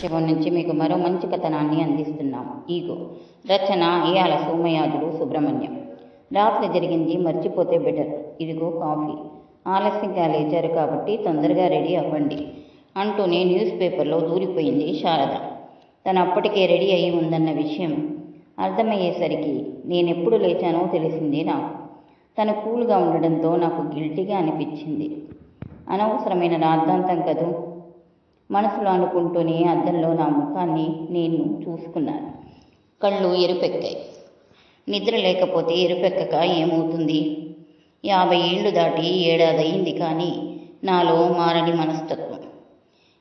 శివం నుంచి మీకు మరో మంచి కథనాన్ని అందిస్తున్నాం ఈగో రచన ఇయాల సోమయాజుడు సుబ్రహ్మణ్యం. రాత్రి జరిగింది మర్చిపోతే బెటర్. ఇదిగో కాఫీ. ఆలస్యంగా లేచారు కాబట్టి తొందరగా రెడీ అవ్వండి అంటూనే న్యూస్ పేపర్లో దూరిపోయింది శారద. తను అప్పటికే రెడీ అయి ఉందన్న విషయం అర్థమయ్యేసరికి నేనెప్పుడు లేచానో తెలిసింది నాకు. తను కూల్గా ఉండడంతో నాకు గిల్టీగా అనిపించింది. అనవసరమైన రాద్ధాంతం కదూ? మనసులో అనుకుంటూనే అద్దంలో నా ముఖాన్ని నేను చూసుకున్నాను. కళ్ళు ఎరుపెక్కాయి. నిద్ర లేకపోతే ఎరుపెక్కక ఏమవుతుంది? యాభై ఏళ్ళు దాటి ఏడాది అయింది కానీ నాలో మారని మనస్తత్వం.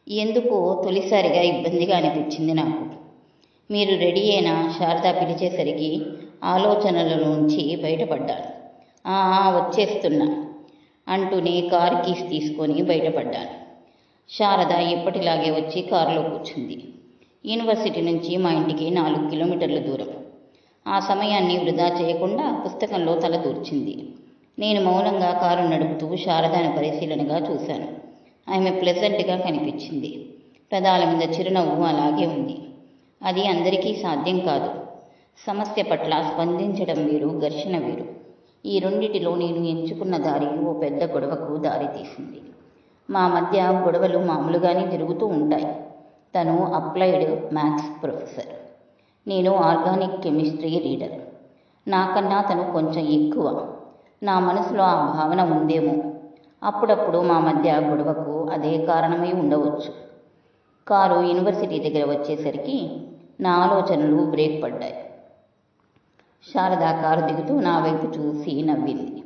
ఎందుకో తొలిసారిగా ఇబ్బందిగా అనిపించింది నాకు. మీరు రెడీ అయిన శారద పిలిచేసరికి ఆలోచనలలోంచి బయటపడ్డాను. "ఆ, వచ్చేస్తున్నా అంటూనే కారు కీస్ తీసుకొని బయటపడ్డాను. శారద ఎప్పటిలాగే వచ్చి కారులో కూర్చుంది. యూనివర్సిటీ నుంచి మా ఇంటికి నాలుగు కిలోమీటర్ల దూరం. ఆ సమయాన్ని వృధా చేయకుండా పుస్తకంలో తల దూర్చింది. నేను మౌనంగా కారు నడుపుతూ శారదాని పరిశీలనగా చూశాను. ఆమె ప్లెజెంట్గా కనిపించింది. పెదాల మీద చిరునవ్వు అలాగే ఉంది. అది అందరికీ సాధ్యం కాదు. సమస్య పట్ల స్పందించడం వేరు ఘర్షణ వేరు. ఈ రెండిటిలో నేను ఎంచుకున్న దారి ఓ పెద్ద గొడవకు దారి తీసింది మా మధ్య గొడవలు మామూలుగానే జరుగుతూ ఉంటాయి. తను అప్లైడ్ మ్యాథ్స్ ప్రొఫెసర్. నేను ఆర్గానిక్ కెమిస్ట్రీ రీడర్ నాకన్నా తను కొంచెం ఎక్కువ. నా మనసులో ఆ భావన ఉందేమో. అప్పుడప్పుడు మా మధ్య గొడవకు అదే కారణమై ఉండవచ్చు. కారు యూనివర్సిటీ దగ్గర వచ్చేసరికి నా ఆలోచనలు బ్రేక్ పడ్డాయి. శారద కారు దిగుతూ నా వైపు చూసి నవ్వింది.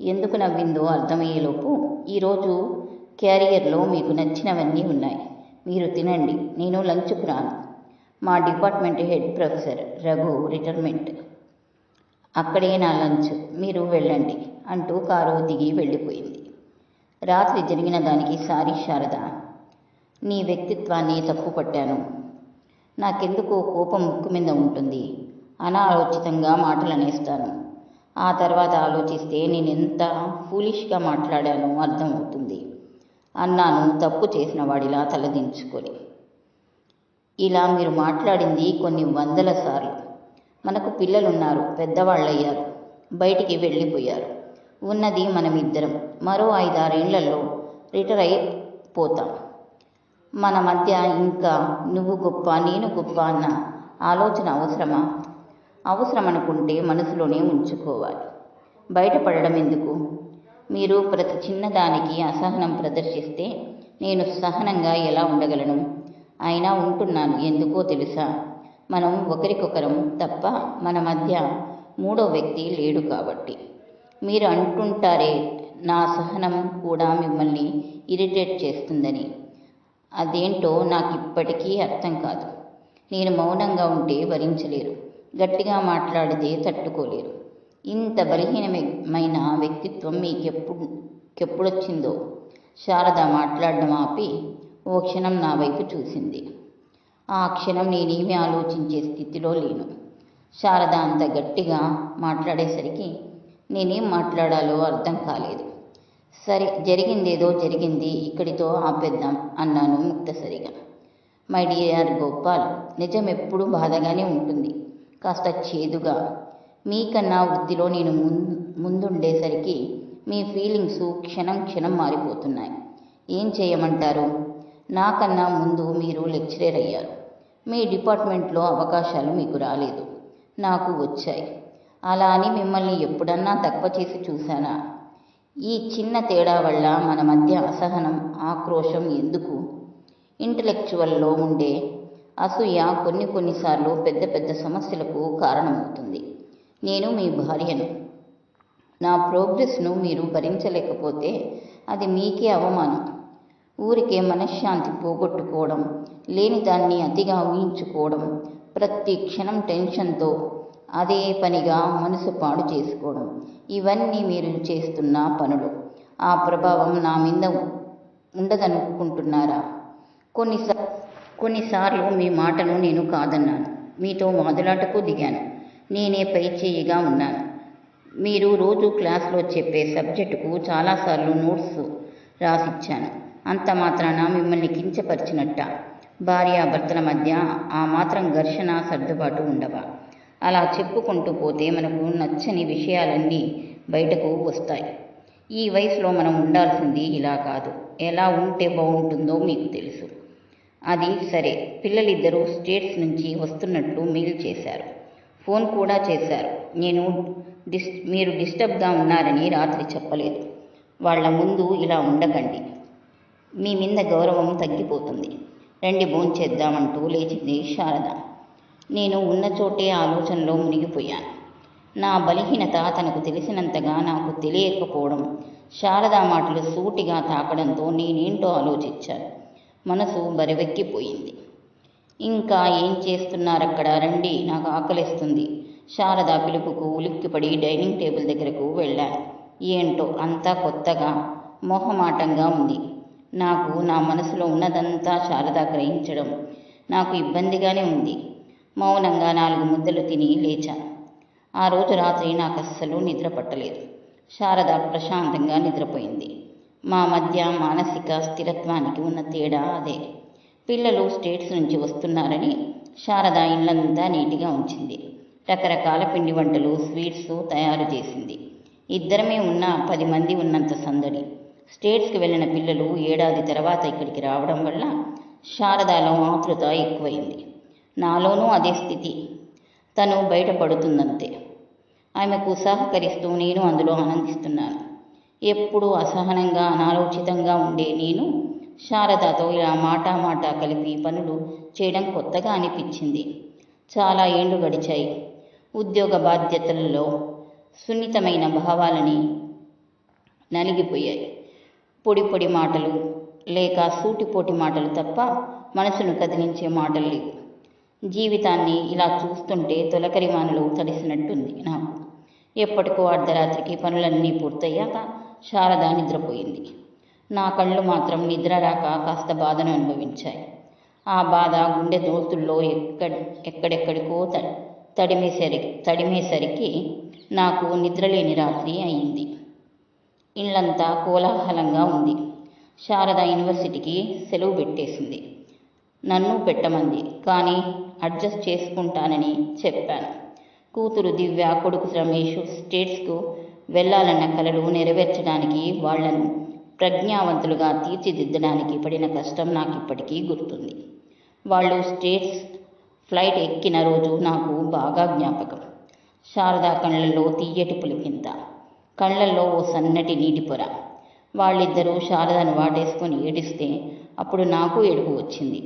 ఎందుకు నవ్విందో అర్థమయ్యేలోపు ఈరోజు క్యారియర్లో మీకు నచ్చినవన్నీ ఉన్నాయి. మీరు తినండి. నేను లంచ్కు రాను. మా department head professor Raghu retirement. అక్కడే నా లంచ్. మీరు వెళ్ళండి అంటూ కారు దిగి వెళ్ళిపోయింది. రాత్రి జరిగిన దానికి సారీ శారద. నీ వ్యక్తిత్వాన్ని తప్పు పట్టాను నాకెందుకో కోపం ముక్కు మీద ఉంటుంది. అనాలోచితంగా మాటలు అనేస్తాను ఆ తర్వాత ఆలోచిస్తే నేను ఎంత ఫూలిష్గా మాట్లాడానో అర్థమవుతుంది. అన్నాను. తప్పు చేసిన వాడిలా తలదించుకొని. ఇలా మీరు మాట్లాడింది కొన్ని వందల సార్లు. మనకు పిల్లలున్నారు పెద్దవాళ్ళయ్యారు బయటికి వెళ్ళిపోయారు. ఉన్నది మనమిద్దరం. మరో ఐదారేళ్ళలో రిటైర్ అయిపోతాం. మన మధ్య ఇంకా నువ్వు గొప్ప నేను గొప్ప అన్న ఆలోచన అవసరమా? అవసరం అనుకుంటే మనసులోనే ఉంచుకోవాలి. బయటపడడం ఎందుకు? మీరు ప్రతి చిన్నదానికి అసహనం ప్రదర్శిస్తే నేను సహనంగా ఎలా ఉండగలను? అయినా ఉంటున్నాను ఎందుకో తెలుసా? మనం ఒకరికొకరం తప్ప మన మధ్య మూడో వ్యక్తి లేడు కాబట్టి. మీరు అంటుంటారే నా సహనం కూడా మిమ్మల్ని ఇరిటేట్ చేస్తుందని. అదేంటో నాకు ఇప్పటికీ అర్థం కాదు. నేను మౌనంగా ఉంటే భరించలేరు గట్టిగా మాట్లాడితే తట్టుకోలేరు. ఇంత బలహీనమైన వ్యక్తిత్వం మీకెప్పుడు ఎప్పుడొచ్చిందో? శారద మాట్లాడడం ఆపి ఓ క్షణం నా వైపు చూసింది. ఆ క్షణం నేనేమీ ఆలోచించే స్థితిలో లేను. శారద అంత గట్టిగా మాట్లాడేసరికి నేనేం మాట్లాడాలో అర్థం కాలేదు. సరే జరిగిందేదో జరిగింది ఇక్కడితో ఆపేద్దాం అన్నాను ముక్తసరిగా. మై డియర్ గోపాల్ నిజం ఎప్పుడూ బాధగానే ఉంటుంది. కాస్త చేదుగా మీకన్నా వృత్తిలో నేను ముం- ముందుండేసరికి మీ ఫీలింగ్స్ క్షణం క్షణం మారిపోతున్నాయి. ఏం చేయమంటారు? నాకన్నా ముందు మీరు లెక్చరర్ అయ్యారు. మీ డిపార్ట్మెంట్లో అవకాశాలు మీకు రాలేదు. నాకు వచ్చాయి. అలా అని మిమ్మల్ని ఎప్పుడన్నా తక్కువ చేసి చూశానా? ఈ చిన్న తేడా వల్ల మన మధ్య అసహనం ఆక్రోశం ఎందుకు? ఇంటలెక్చువల్లో ఉండే అసూయ కొన్ని కొన్నిసార్లు పెద్ద పెద్ద సమస్యలకు కారణమవుతుంది. నేను మీ భార్యను. నా ప్రోగ్రెస్ను మీరు భరించలేకపోతే అది మీకే అవమానం. ఊరికే మనశ్శాంతి పోగొట్టుకోవడం లేని దాన్ని అతిగా ఊహించుకోవడం ప్రతి క్షణం టెన్షన్తో అదే పనిగా మనసు పాడు చేసుకోవడం ఇవన్నీ మీరు చేస్తున్న పనులు. ఆ ప్రభావం నా మీద ఉండదనుకుంటున్నారా? కొన్నిసార్లు కొన్నిసార్లు మీ మాటను నేను కాదన్నాను. మీతో వాదులాటకు దిగాను. నేనే పై చేయిగా ఉన్నాను. మీరు రోజు క్లాస్లో చెప్పే సబ్జెక్టుకు చాలాసార్లు నోట్స్ రాసిచ్చాను. అంత మాత్రాన మిమ్మల్ని కించపరిచినట్ట? భార్యాభర్తల మధ్య ఆ మాత్రం ఘర్షణ సర్దుబాటు ఉండవా? అలా చెప్పుకుంటూ పోతే మనకు నచ్చని విషయాలన్నీ బయటకు వస్తాయి. ఈ వయసులో మనం ఉండాల్సింది ఇలా కాదు. ఎలా ఉంటే బాగుంటుందో మీకు తెలుసు. అది సరే. పిల్లలిద్దరూ స్టేట్స్ నుంచి వస్తున్నట్లు మెయిల్ చేశారు. ఫోన్ కూడా చేశారు. నేను డిస్ మీరు డిస్టర్బ్గా ఉన్నారని రాత్రి చెప్పలేదు. వాళ్ళ ముందు ఇలా ఉండకండి. మీ మీద గౌరవం తగ్గిపోతుంది. రండి భోంచేద్దామంటూ లేచింది శారద. నేను ఉన్న చోటే ఆలోచనలో మునిగిపోయాను. నా బలహీనత తనకు తెలిసినంతగా నాకు తెలియకపోవడం శారద మాటలు సూటిగా తాకడంతో నేనేంటో ఆలోచించాను. మనసు బరివెక్కిపోయింది. ఇంకా ఏం చేస్తున్నారు అక్కడ రండి నాకు ఆకలిస్తుంది. శారద పిలుపుకు ఉలిక్కిపడి డైనింగ్ టేబుల్ దగ్గరకు వెళ్ళాను ఏంటో అంతా కొత్తగా మోహమాటంగా ఉంది. నాకు నా మనసులో ఉన్నదంతా శారద గ్రహించడం నాకు ఇబ్బందిగానే ఉంది. మౌనంగా నాలుగు ముద్దలు తిని లేచా. ఆ రోజు రాత్రి నాకు అస్సలు నిద్ర పట్టలేదు. శారద ప్రశాంతంగా నిద్రపోయింది. మా మధ్య మానసిక స్థిరత్వానికి ఉన్న తేడా అదే. పిల్లలు స్టేట్స్ నుంచి వస్తున్నారని శారద ఇళ్ళంతా నీటిగా ఉంచింది. రకరకాల పిండి వంటలు స్వీట్స్ తయారు చేసింది. ఇద్దరమే ఉన్న పది మంది ఉన్నంత సందడి. స్టేట్స్కి వెళ్ళిన పిల్లలు ఏడాది తర్వాత ఇక్కడికి రావడం వల్ల శారదాలో ఆతృత ఎక్కువైంది. నాలోనూ అదే స్థితి. తను బయటపడుతుందంతే. ఆమెకు సహకరిస్తూ నేను అందులో ఆనందిస్తున్నాను. ఎప్పుడూ అసహనంగా అనాలోచితంగా ఉండే నేను శారదతో ఇలా మాటా మాటా కలిపి పనులు చేయడం కొత్తగా అనిపించింది. చాలా ఏండు గడిచాయి. ఉద్యోగ బాధ్యతలలో సున్నితమైన భావాలని నలిగిపోయాయి. పొడి పొడి మాటలు లేక సూటిపోటి మాటలు తప్ప మనసును కదిలించే మాటలు లేవు. జీవితాన్ని ఇలా చూస్తుంటే తొలకరి వానలో తడిసినట్టుంది నాకు. ఎప్పటికో అర్ధరాత్రికి పనులన్నీ పూర్తయ్యాక శారద నిద్రపోయింది. నా కళ్ళు మాత్రం నిద్ర రాక కాస్త బాధను అనుభవించాయి. ఆ బాధ గుండె దోతుల్లో ఎక్కడ ఎక్కడెక్కడికో త తడిమేసరికి తడిమేసరికి నాకు నిద్రలేని రాత్రి అయింది. ఇళ్ళంతా కోలాహలంగా ఉంది. శారద యూనివర్సిటీకి సెలవు పెట్టేసింది. నన్ను పెట్టమంది కానీ అడ్జస్ట్ చేసుకుంటానని చెప్పాను. కూతురు దివ్య కొడుకు రమేష్ స్టేట్స్కు వెళ్ళాలన్న కలలు నెరవేర్చడానికి వాళ్ళను ప్రజ్ఞావంతులుగా తీర్చిదిద్దడానికి పడిన కష్టం నాకు ఇప్పటికీ గుర్తుంది. వాళ్ళు స్టేట్స్ ఫ్లైట్ ఎక్కిన రోజు నాకు బాగా జ్ఞాపకం. శారదా కళ్ళల్లో తీయటి పులికింత కళ్ళల్లో ఓ సన్నటి నీటి పొర. వాళ్ళిద్దరూ శారదను వాటేసుకొని ఏడిస్తే అప్పుడు నాకు ఏడుపు వచ్చింది.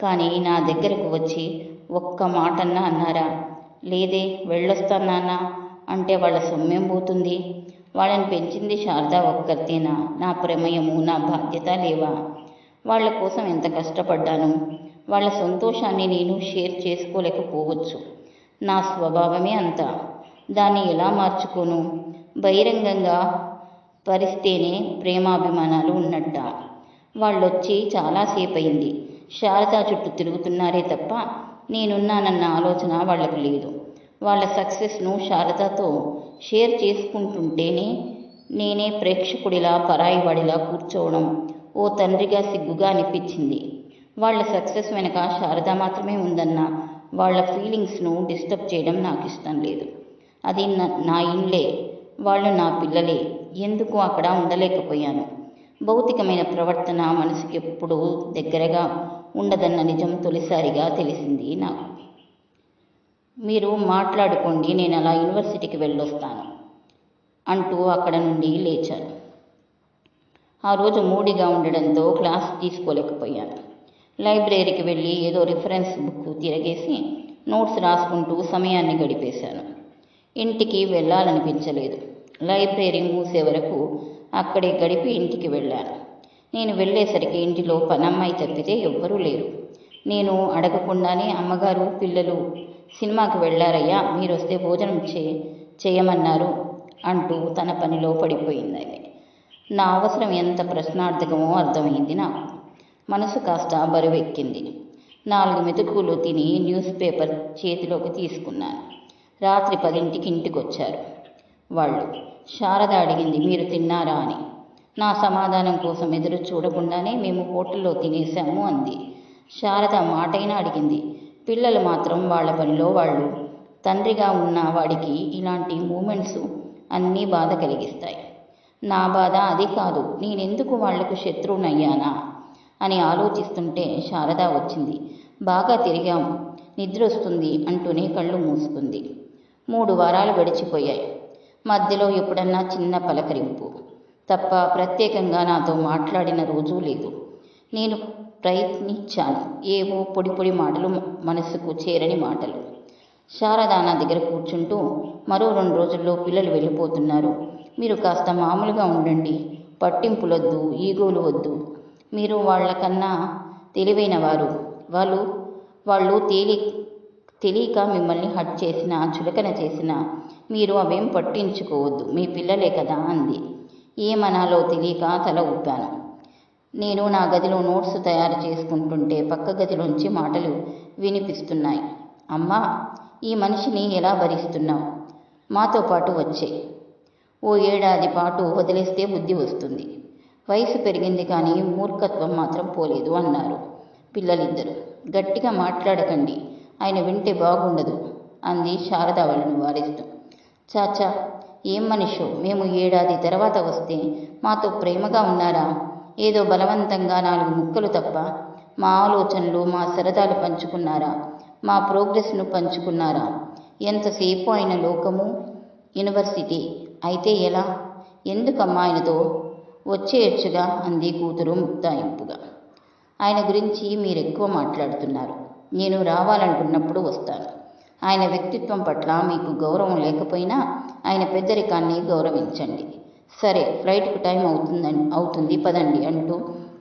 కానీ నా దగ్గరకు వచ్చి ఒక్క మాటన్నా అన్నారా? లేదే వెళ్ళొస్తానా అంటే వాళ్ళ సొమ్మేం పోతుంది. వాళ్ళని పెంచింది శారద ఒక్కరితేనా? నా ప్రమేయము నా బాధ్యత లేవా? వాళ్ళ కోసం ఎంత కష్టపడ్డాను? వాళ్ళ సంతోషాన్ని నేను షేర్ చేసుకోలేకపోవచ్చు. నా స్వభావమే అంత. దాన్ని ఎలా మార్చుకోను? బహిరంగంగా పరిస్తేనే ప్రేమాభిమానాలు ఉన్నట్ట. వాళ్ళొచ్చి చాలాసేపు అయింది శారదా చుట్టూ తిరుగుతున్నారే తప్ప నేనున్నానన్న ఆలోచన వాళ్ళకు లేదు. వాళ్ళ సక్సెస్ను శారదతో షేర్ చేసుకుంటుంటేనే నేనే ప్రేక్షకుడిలా పరాయివాడిలా కూర్చోవడం ఓ తండ్రిగా సిగ్గుగా అనిపించింది. వాళ్ళ సక్సెస్ వెనక శారద మాత్రమే ఉందన్న వాళ్ళ ఫీలింగ్స్ను డిస్టర్బ్ చేయడం నాకు ఇష్టం లేదు. అది నా ఇండ్లే వాళ్ళు నా పిల్లలే ఎందుకు అక్కడ ఉండలేకపోయాను? భౌతికమైన ప్రవర్తన మనసుకి ఎప్పుడూ దగ్గరగా ఉండదన్న నిజం తొలిసారిగా తెలిసింది నాకు. మీరు మాట్లాడుకోండి నేను అలా యూనివర్సిటీకి వెళ్ళొస్తాను అంటూ అక్కడ నుండి లేచాను ఆ రోజు మూడిగా ఉండడంతో క్లాస్ తీసుకోలేకపోయాను. లైబ్రరీకి వెళ్ళి ఏదో రిఫరెన్స్ బుక్ తిరగేసి నోట్స్ రాసుకుంటూ సమయాన్ని గడిపేశాను. ఇంటికి వెళ్ళాలనిపించలేదు. లైబ్రరీ మూసే వరకు అక్కడే గడిపి ఇంటికి వెళ్ళాను. నేను వెళ్ళేసరికి ఇంటిలో పనమ్మాయి తప్పితే ఎవ్వరూ లేరు. నేను అడగకుండానే అమ్మగారు పిల్లలు సినిమాకి వెళ్ళారయ్యా మీరు వస్తే భోజనం చే చేయమన్నారు అంటూ తన పనిలో పడిపోయింది. ఆమె నా అవసరం ఎంత ప్రశ్నార్థకమో అర్థమైంది నాకు. మనసు కాస్త బరువెక్కింది. నాలుగు మెతుకులు తిని న్యూస్ పేపర్ చేతిలోకి తీసుకున్నాను రాత్రి పదింటికి ఇంటికి వచ్చారు వాళ్ళు శారద అడిగింది మీరు తిన్నారా? అని. నా సమాధానం కోసం ఎదురు చూడకుండానే మేము హోటల్లో తినేశాము అంది. శారద మాటైనా అడిగింది. పిల్లలు మాత్రం వాళ్ళ పనిలో వాళ్ళు. తండ్రిగా ఉన్న వాడికి ఇలాంటి మూమెంట్స్ అన్నీ బాధ కలిగిస్తాయి. నా బాధ అది కాదు నేనెందుకు వాళ్ళకు శత్రువునయ్యానా? అని ఆలోచిస్తుంటే శారద వచ్చింది. బాగా తిరిగాం. నిద్ర వస్తుంది అంటూనే కళ్ళు మూసుకుంది. మూడు వారాలు గడిచిపోయాయి. మధ్యలో ఎప్పుడన్నా చిన్న పలకరింపు. తప్ప ప్రత్యేకంగా నాతో మాట్లాడిన రోజూ లేదు. నేను ప్రయత్నించాను ఏవో పొడి పొడి మాటలు మనసుకు చేరని మాటలు. శారదానా దగ్గర కూర్చుంటూ మరో రెండు రోజుల్లో పిల్లలు వెళ్ళిపోతున్నారు. మీరు కాస్త మామూలుగా ఉండండి. పట్టింపులొద్దు ఈగోలు వద్దు. మీరు వాళ్ళకన్నా తెలివైన వారు. వాళ్ళు వాళ్ళు తేలి తెలియక మిమ్మల్ని హట్ చేసిన చులకన చేసిన మీరు అవేం పట్టించుకోవద్దు. మీ పిల్లలే కదా అంది. ఏమనాలో తెలియక తల ఊపాను. నేను నా గదిలో నోట్స్ తయారు చేసుకుంటుంటే పక్క గదిలోంచి మాటలు వినిపిస్తున్నాయి. అమ్మా ఈ మనిషిని ఎలా భరిస్తున్నావు? మాతో పాటు వచ్చే. ఓ ఏడాది పాటు వదిలేస్తే బుద్ధి వస్తుంది. వయసు పెరిగింది కానీ మూర్ఖత్వం మాత్రం పోలేదు అన్నారు పిల్లలిద్దరు. గట్టిగా మాట్లాడకండి ఆయన వింటే బాగుండదు అంది శారద వాళ్ళను వారిస్తూ. చాచా ఏం మనిషో మేము ఏడాది తర్వాత వస్తే మాతో ప్రేమగా ఉన్నారా? ఏదో బలవంతంగా నాలుగు ముక్కలు తప్ప మా ఆలోచనలు మా సరదాలు పంచుకున్నారా? మా ప్రోగ్రెస్ను పంచుకున్నారా? ఎంతసేపు ఆయన లోకము? యూనివర్సిటీ అయితే ఎలా? ఎందుకమ్మా ఆయనతో వచ్చేయచ్చుగా అంది కూతురు ముక్తాయింపుగా. ఆయన గురించి మీరు ఎక్కువ మాట్లాడుతున్నారు. నేను రావాలనుకున్నప్పుడు వస్తాను. ఆయన వ్యక్తిత్వం పట్ల మీకు గౌరవం లేకపోయినా ఆయన పెద్దరికాన్ని గౌరవించండి. సరే ఫ్లైట్కు టైం అవుతుందని అవుతుంది పదండి అంటూ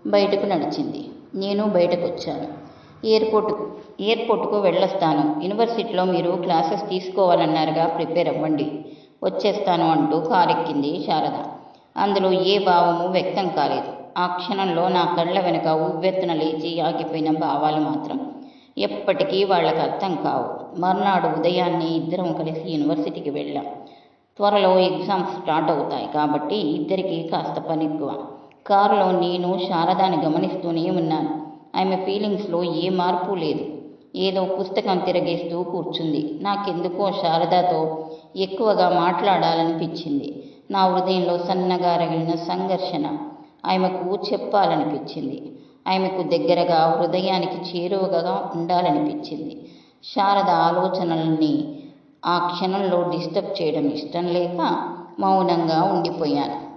బయటకు నడిచింది. నేను బయటకు వచ్చాను ఎయిర్పోర్ట్ ఎయిర్పోర్ట్కు వెళ్ళొస్తాను. యూనివర్సిటీలో మీరు క్లాసెస్ తీసుకోవాలన్నారుగా ప్రిపేర్ అవ్వండి. వచ్చేస్తాను అంటూ కారెక్కింది శారద. అందులో ఏ భావము వ్యక్తం కాలేదు. ఆ క్షణంలో నా కళ్ళ వెనుక ఉవ్వెత్తున లేచి ఆగిపోయిన భావాలు మాత్రం ఎప్పటికీ వాళ్ళకు అర్థం కావు. మర్నాడు ఉదయాన్నే ఇద్దరం కలిసి యూనివర్సిటీకి వెళ్ళాం. త్వరలో ఎగ్జామ్స్ స్టార్ట్ అవుతాయి కాబట్టి ఇద్దరికి కాస్త పని ఎక్కువ. కారులో నేను శారదాని గమనిస్తూనే ఉన్నాను. ఆమె ఫీలింగ్స్లో ఏ మార్పు లేదు. ఏదో పుస్తకం తిరగేస్తూ కూర్చుంది. నాకెందుకో శారదతో ఎక్కువగా మాట్లాడాలనిపించింది. నా హృదయంలో సన్నగా రగిలిన సంఘర్షణ ఆమెకు చెప్పాలనిపించింది. ఆమెకు దగ్గరగా హృదయానికి చేరువగా ఉండాలనిపించింది. శారద ఆలోచనల్ని ఆ క్షణంలో డిస్టర్బ్ చేయడం ఇష్టం లేక మౌనంగా ఉండిపోయాను.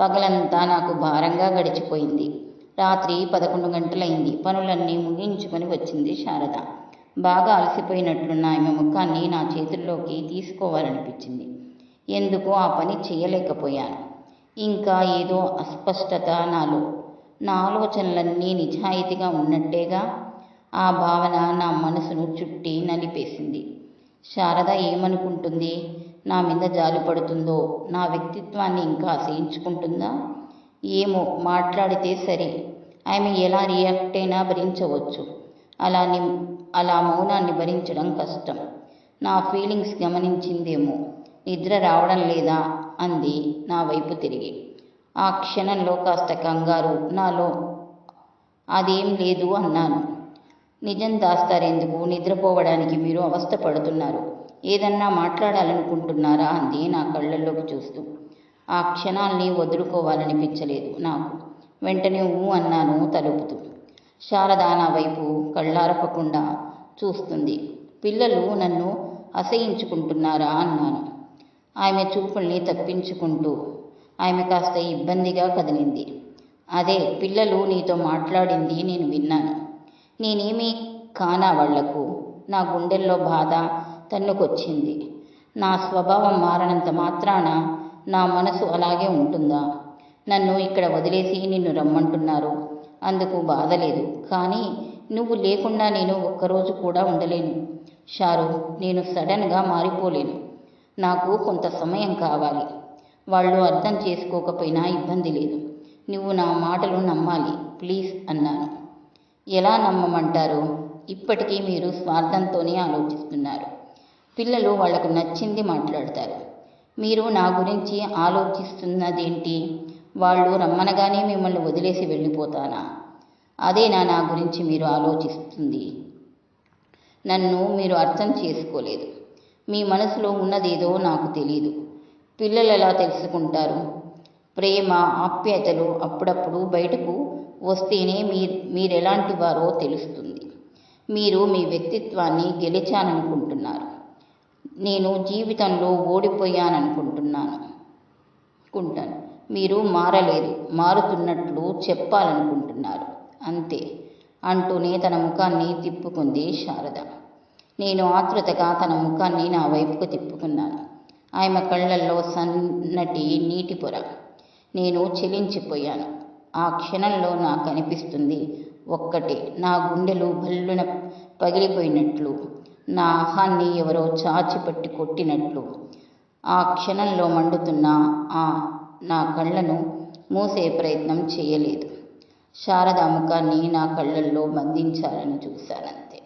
పగలంతా నాకు భారంగా గడిచిపోయింది. రాత్రి పదకొండు గంటలైంది. పనులన్నీ ముగించుకొని వచ్చింది శారద. బాగా అలసిపోయినట్లున్న ఆమె ముఖాన్ని నా చేతుల్లోకి తీసుకోవాలనిపించింది. ఎందుకో ఆ పని చేయలేకపోయాను. ఇంకా ఏదో అస్పష్టత నాలో. నా ఆలోచనలన్నీ నిజాయితీగా ఉన్నట్టేగా ఆ భావన నా మనసును చుట్టి నలిపేసింది. శారద ఏమనుకుంటుంది? నా మీద జాలి పడుతుందో? నా వ్యక్తిత్వాన్ని ఇంకా అసహించుకుంటుందా? ఏమో మాట్లాడితే సరే. ఆమె ఎలా రియాక్ట్ అయినా భరించవచ్చు. అలా ని అలా మౌనాన్ని భరించడం కష్టం. నా ఫీలింగ్స్ గమనించిందేమో. నిద్ర రావడం లేదా? అంది నా వైపు తిరిగి. ఆ క్షణంలో కాస్త కంగారు. నాలో అదేం లేదు అన్నాను. నిజం దాస్తారెందుకు నిద్రపోవడానికి మీరు అవస్థ పడుతున్నారు. ఏదన్నా మాట్లాడాలనుకుంటున్నారా అంది నా కళ్ళల్లోకి చూస్తూ. ఆ క్షణాల్ని వదులుకోవాలనిపించలేదు నాకు. వెంటనే ఊ అన్నాను తలుపుతూ. శారద నా వైపు కళ్ళారపకుండా చూస్తుంది. పిల్లలు నన్ను అసహించుకుంటున్నారా అన్నాను. ఆమె చూపుల్ని తప్పించుకుంటూ ఆమె కాస్త ఇబ్బందిగా కదిలింది. అదే పిల్లలు నీతో మాట్లాడింది నేను విన్నాను. నేనేమీ కానా వాళ్ళకు నా గుండెల్లో బాధ తన్నుకొచ్చింది. నా స్వభావం మారనంత మాత్రాన నా మనసు అలాగే ఉంటుందా? నన్ను ఇక్కడ వదిలేసి నిన్ను రమ్మంటున్నారు. అందుకు బాధ లేదు. కానీ నువ్వు లేకుండా నేను ఒక్కరోజు కూడా ఉండలేను. షారు నేను సడన్గా మారిపోలేను. నాకు కొంత సమయం కావాలి. వాళ్ళు అర్థం చేసుకోకపోయినా ఇబ్బంది లేదు. నువ్వు నా మాటలు నమ్మాలి. ప్లీజ్ అన్నాను. ఎలా నమ్మమంటారు? ఇప్పటికీ మీరు స్వార్థంతోనే ఆలోచిస్తున్నారు. పిల్లలు వాళ్ళకు నచ్చింది మాట్లాడతారు. మీరు నా గురించి ఆలోచిస్తున్నదేంటి? వాళ్ళు రమ్మనగానే మిమ్మల్ని వదిలేసి వెళ్ళిపోతానా? అదేనా నా గురించి మీరు ఆలోచిస్తుంది. నన్ను మీరు అర్థం చేసుకోలేదు. మీ మనసులో ఉన్నదేదో నాకు తెలీదు. పిల్లలు ఎలా తెలుసుకుంటారు? ప్రేమ ఆప్యాయతలు అప్పుడప్పుడు బయటకు వస్తేనే మీ మీరెలాంటి వారో తెలుస్తుంది. మీరు మీ వ్యక్తిత్వాన్ని గెలిచాననుకుంటున్నారు. నేను జీవితంలో ఓడిపోయాననుకుంటున్నాను. కుంటాను. మీరు మారలేదు మారుతున్నట్లు చెప్పాలనుకుంటున్నారు. అంతే అంటూనే తన ముఖాన్ని తిప్పుకుంది శారద. నేను ఆతృతగా తన ముఖాన్ని నా వైపుకు తిప్పుకున్నాను. ఆమె కళ్ళల్లో సన్నటి నీటి పొర. నేను చెలించిపోయాను. ఆ క్షణంలో నాకు అనిపిస్తుంది. ఒక్కటే నా గుండెలు భల్లున పగిలిపోయినట్లు నా అహాన్ని ఎవరో చాచిపట్టి కొట్టినట్లు. ఆ క్షణంలో మండుతున్న ఆ నా కళ్ళను మూసే ప్రయత్నం చేయలేదు. శారద ముఖాన్ని నా కళ్ళల్లో బంధించాలని చూశానంతే.